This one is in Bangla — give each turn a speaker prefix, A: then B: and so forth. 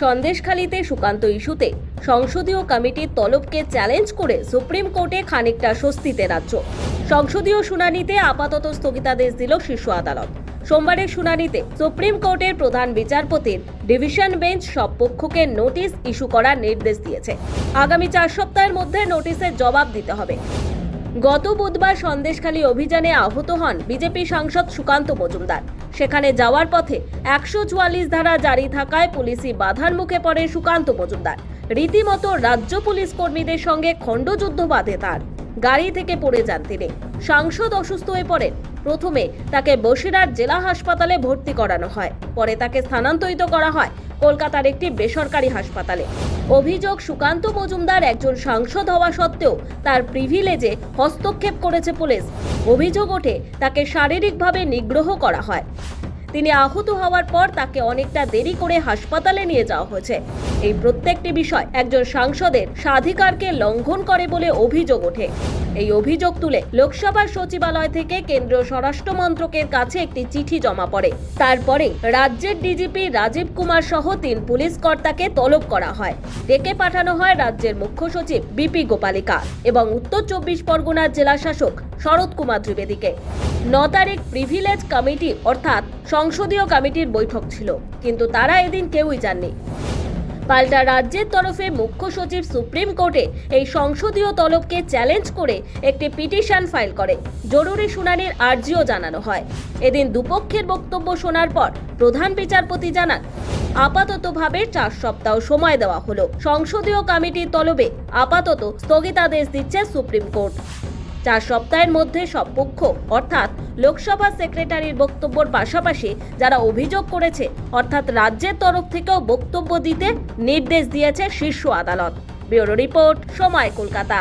A: সন্দেশখালীতে সুকান্ত ইস্যুতে সংসদীয় কমিটির তলবকে চ্যালেঞ্জ করে সুপ্রিম কোর্টে খানিকটা স্বস্তিতে রাজ্য। সংসদীয় শুনানিতে আপাতত স্থগিতাদেশ দিল শীর্ষ আদালত। সোমবারের শুনানিতে সুপ্রিম কোর্টের প্রধান বিচারপতির ডিভিশন বেঞ্চ সব পক্ষকে নোটিশ ইস্যু করার নির্দেশ দিয়েছে। আগামী চার সপ্তাহের মধ্যে নোটিশের জবাব দিতে হবে। গত বুধবার সন্দেশখালী অভিযানে আহত হন বিজেপি সাংসদ সুকান্ত মজুমদার। সেখানে যাওয়ার পথে একশো চুয়াল্লিশ ধারা জারি থাকায় পুলিশি বাধার মুখে পড়ে সুকান্ত মজুমদার। রীতিমতো রাজ্য পুলিশ কর্মীদের সঙ্গে খণ্ডযুদ্ধ বাঁধে তার। গাড়ি থেকে পড়ে যান তিনি। সাংসদ অসুস্থ হয়ে পড়েন। প্রথমে তাকে বসিরহাট জেলা হাসপাতালে ভর্তি করানো হয়। পরে তাকে স্থানান্তরিত করা হয়। কলকাতার একটি বেসরকারি হাসপাতালে। অভিযোগ, সুকান্ত মজুমদার একজন সাংসদ হওয়া সত্ত্বেও তার প্রিভিলেজে হস্তক্ষেপ করেছে পুলিশ। অভিযোগ ওঠে, তাকে শারীরিকভাবে নিগ্রহ করা হয়। তিনি আহত হওয়ার পর তাকে অনেকটা দেরি করে হাসপাতালে নিয়ে যাওয়া হয়েছে। এই প্রত্যেকটি বিষয় একজন সাংসদের স্বাধিকারকে লঙ্ঘন করে বলে অভিযোগ ওঠে। এই অভিযোগ তুলে লোকসভার সচিবালয় থেকে কেন্দ্রীয় স্বরাষ্ট্র মন্ত্রকের কাছে একটি চিঠি জমা পড়ে। তারপরে রাজ্যের ডিজিপি রাজীব কুমার সহ তিন পুলিশ কর্তাকে তলব করা হয়। ডেকে পাঠানো হয় রাজ্যের মুখ্য সচিব বিপি গোপালিকা এবং উত্তর চব্বিশ পরগনার জেলা শাসক শরৎ কুমার ত্রিবেদীকে ন তারিখ প্রিভিলেজ কমিটি অর্থাৎ সংসদীয় কমিটির বৈঠক ছিল, কিন্তু তারা এদিন কেউই যাননি। পাল্টা রাজ্যের তরফে মুখ্য সচিব সুপ্রিম কোর্টে এই সংসদীয় তলবকে চ্যালেঞ্জ করে একটি পিটিশন ফাইল করে। জরুরি শুনানির আর্জিও জানানো হয়। এদিন দুপক্ষের বক্তব্য শোনার পর প্রধান বিচারপতি জানান, আপাততভাবে চার সপ্তাহ সময় দেওয়া হলো। সংসদীয় কমিটির তলবে আপাতত স্থগিতাদেশ দিচ্ছে সুপ্রিম কোর্ট। চার সপ্তাহের মধ্যে সব পক্ষ, অর্থাৎ লোকসভা সেক্রেটারির বক্তব্যর পাশাপাশি যারা অভিযোগ করেছে, অর্থাৎ রাজ্যের তরফ থেকেও বক্তব্য দিতে নির্দেশ দিয়েছে শীর্ষ আদালত। ব্যুরো রিপোর্ট, সময় কলকাতা।